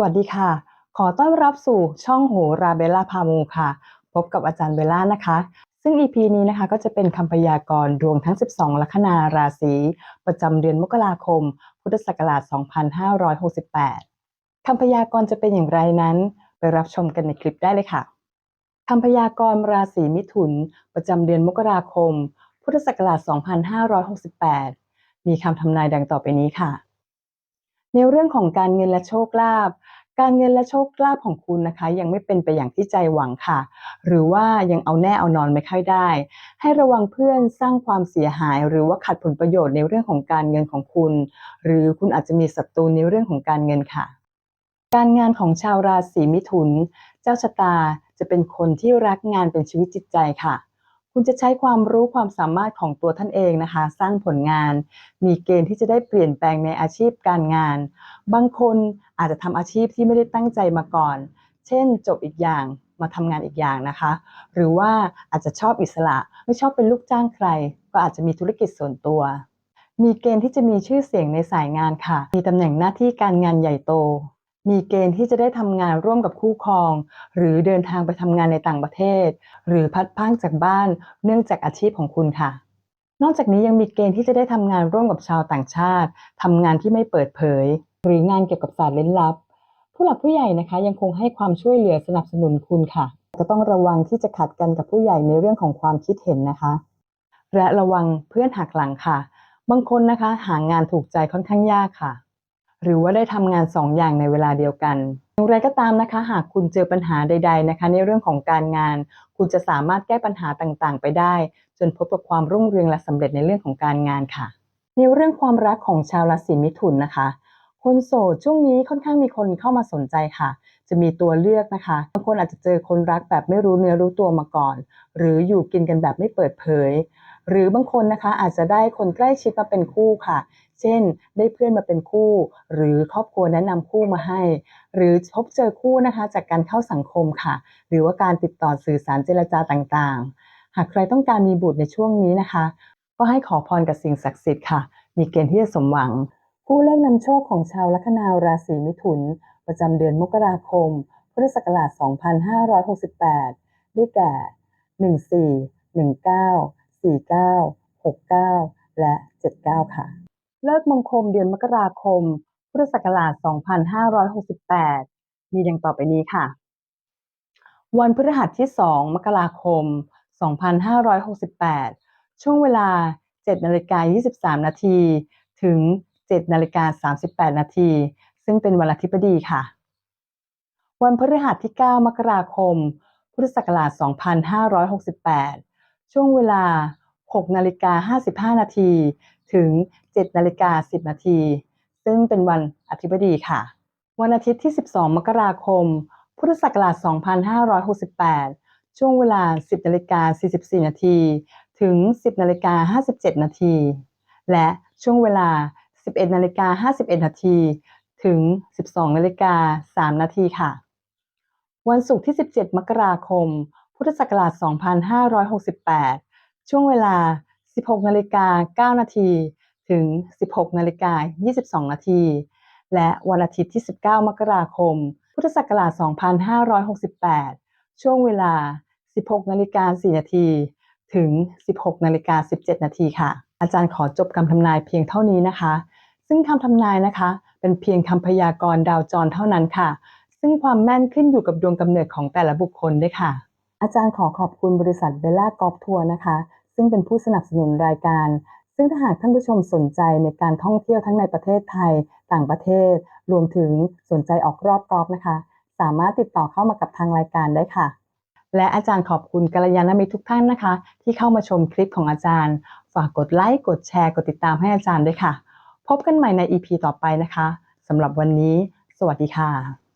สวัสดีค่ะ ขอต้อนรับสู่ช่องโหราเบลล่าพามูค่ะ พบกับอาจารย์เบลล่านะคะ ซึ่ง EP นี้นะคะก็จะเป็นคำพยากรณ์ดวงทั้ง 12 ลัคนาราศีประจำเดือนมกราคม พุทธศักราช 2568 คำพยากรณ์จะเป็นอย่างไรนั้น ไปรับชมกันในคลิปได้เลยค่ะ คำพยากรณ์ราศีมิถุน ประจำเดือนมกราคม พุทธศักราช 2568 มีคำทำนายดังต่อไปนี้ค่ะ ในเรื่องของการเงินและโชคลาภ การเงินและโชคลาภของคุณนะคะ ยังไม่เป็นไปอย่างที่ใจหวังค่ะ หรือว่ายังเอาแน่เอานอนไม่ค่อยได้ ให้ระวังเพื่อนสร้างความเสียหาย หรือว่าขัดผลประโยชน์ในเรื่องของการเงินของคุณ หรือคุณอาจจะมีศัตรูในเรื่องของการเงินค่ะ การงานของชาวราศีมิถุน เจ้าชะตาจะเป็นคนที่รักงานเป็นชีวิตจิตใจค่ะคุณจะใช้ความรู้ความสามารถของตัวท่านเองนะคะ สร้างผลงาน มีเกณฑ์ที่จะได้เปลี่ยนแปลงในอาชีพการงาน บางคน อาจจะทำอาชีพที่ไม่ได้ตั้งใจมาก่อน เช่นจบอีกอย่างมาทำงานอีกอย่างนะคะ หรือว่าอาจจะชอบอิสระไม่ชอบเป็นลูกจ้างใคร ก็อาจจะมีธุรกิจส่วนตัว มีเกณฑ์ที่จะมีชื่อเสียงในสายงานค่ะ มีตำแหน่งหน้าที่การงานใหญ่โต มีเกณฑ์ที่จะได้ทำงานร่วมกับคู่ครอง หรือเดินทางไปทำงานในต่างประเทศ หรือพัดพรากจากบ้านเนื่องจากอาชีพของคุณค่ะนอกจากนี้ยังมีเกณฑ์ที่จะได้ทำงานร่วมกับชาวต่างชาติ ทำงานที่ไม่เปิดเผย หรืองานเกี่ยวกับศาสตร์เล้นลับ ผู้หลักผู้ใหญ่นะคะ ยังคงให้ความช่วยเหลือสนับสนุนคุณค่ะ ก็ต้องระวังที่จะขัดกันกับผู้ใหญ่ในเรื่องของความคิดเห็นนะคะ และระวังเพื่อนหักหลังค่ะ บางคนนะคะ หางานถูกใจค่อนข้างยากค่ะ หรือว่าได้ทำงานสองอย่างในเวลาเดียวกันอย่างไรก็ตามนะคะ หากคุณเจอปัญหาใด ๆนะคะ ในเรื่องของการงาน คุณจะสามารถแก้ปัญหาต่างๆ ไปได้ จนพบกับความรุ่งเรืองและสำเร็จในเรื่องของการงานค่ะ ในเรื่องความรักของชาวราศีมิถุนนะคะ คนโสดช่วงนี้ค่อนข้างมีคนเข้ามาสนใจค่ะ จะมีตัวเลือกนะคะบางคนอาจจะเจอคนรักแบบไม่รู้เนื้อรู้ตัวมาก่อน หรืออยู่กินกันแบบไม่เปิดเผย หรือบางคนนะคะอาจจะได้คนใกล้ชิดมาเป็นคู่ค่ะ เช่น ได้เพื่อนมาเป็นคู่ หรือครอบครัวแนะนำคู่มาให้ หรือพบเจอคู่นะคะ จากการเข้าสังคมค่ะ หรือว่าการติดต่อสื่อสารเจรจาต่างๆ หากใครต้องการมีบุตรในช่วงนี้นะคะ ก็ให้ขอพรกับสิ่งศักดิ์สิทธิ์ค่ะ มีเกณฑ์ที่จะสมหวัง ผู้เลขนำโชคของชาวลัคนาราศีมิถุน ประจำเดือนมกราคม พุทธศักราช 2568 ได้แก่ 14 19 49 69 และ 79 ค่ะ เลิกมงคลเดือนมกราคม พุทธศักราช 2568 มีดังต่อไปนี้ค่ะ วันพฤหัสที่ 2 มกราคม 2568 ช่วงเวลา7นาฬิกา23 นาทีถึง 7นาฬิกา38 นาที ซึ่งเป็นวันอาทิตย์ดีค่ะ วันพฤหัสที่ 9 มกราคม พุทธศักราช 2568 ช่วงเวลา 6นาฬิกา55 นาที ถึง 7นาฬิกา10 นาที ซึ่งเป็นวันอาทิตย์ดีค่ะ วันอาทิตย์ที่ 12 มกราคม พุทธศักราช 2568 ช่วงเวลา 10นาฬิกา44 นาที ถึง 10นาฬิกา57 นาที และช่วงเวลา 11นาฬิกา51นาทีถึง 12นาฬิกา3นาทีค่ะ วันศุกร์ที่ 17 มกราคม พุทธศักราช 2568 ช่วงเวลา 16นาฬิกา9นาทีถึง 16นาฬิกา22นาทีและวันอาทิตย์ที่ 19 มกราคม พุทธศักราช 2568 ช่วงเวลา 16นาฬิกา4นาทีถึง 16นาฬิกา17นาทีค่ะ อาจารย์ขอจบคำทำนายเพียงเท่านี้นะคะ ซึ่งคำทำนายนะคะ เป็นเพียงคำพยากรณ์ดาวจรเท่านั้นค่ะ ซึ่งความแม่นขึ้นอยู่กับดวงกำเนิดของแต่ละบุคคลด้วยค่ะ อาจารย์ขอขอบคุณบริษัทเบลล่ากอล์ฟทัวร์นะคะ ซึ่งเป็นผู้สนับสนุนรายการ ซึ่งถ้าหากท่านผู้ชมสนใจในการท่องเที่ยวทั้งในประเทศไทย ต่างประเทศ รวมถึงสนใจออกรอบกอล์ฟนะคะ สามารถติดต่อเข้ามากับทางรายการได้ค่ะและอาจารย์ขอบคุณกัลยาณมิตรทุกท่านนะคะ ที่เข้ามาชมคลิปของอาจารย์ ฝากกดไลค์กดแชร์กดติดตามให้อาจารย์ด้วยค่ะ พบกันใหม่ใน EP ต่อไปนะคะสำหรับวันนี้ สวัสดีค่ะ